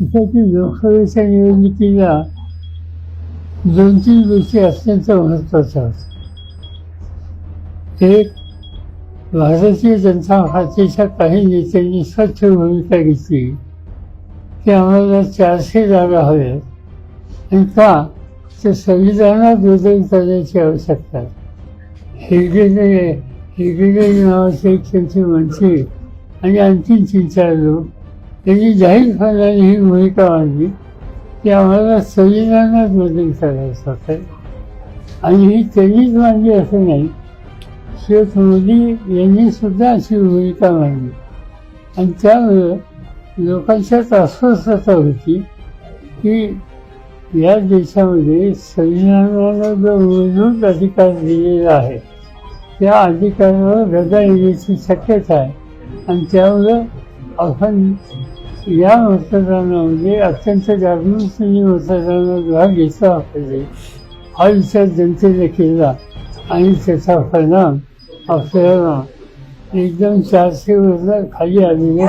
देशातील लोकसभेच्या निवडणुकीला दोन तीन गोष्टी अत्यंत महत्त्वाच्या होत्या एक भारतीय जनता पार्टीच्या काही नेत्यांनी स्वच्छ भूमिका घेतली. की आम्हाला चारशे जागा हव्यात. आणि का? तर संविधानात बदल करण्याची आवश्यकता. आहे. हेगडे हेगडे नावाचे एक त्यांचे मंत्री आणि आणखीन तीन चार लोक त्याची जाहीर फायदाने ही भूमिका मांडली की आम्हाला संविधानात बदल करायचा होता. आणि ही त्यांनीच मांडली असं नाही शेख मोदी यांनी सुद्धा अशी भूमिका मांडली. आणि त्यामुळं लोकांच्यात अस्वस्थता होती की या देशामध्ये संविधानाला जो मूलभूत अधिकार दिलेला आहे त्या अधिकारावर गदा येण्याची शक्यता आहे. आणि त्यामुळं आपण या मतदानामध्ये म्हणजे अत्यंत जागरूकतेने मतदानात भाग घेतला पाहिजे हा विचार जनतेने केला आणि त्याचा परिणाम आपल्याला एकदम चारशे वर्ष खाली आलेल्या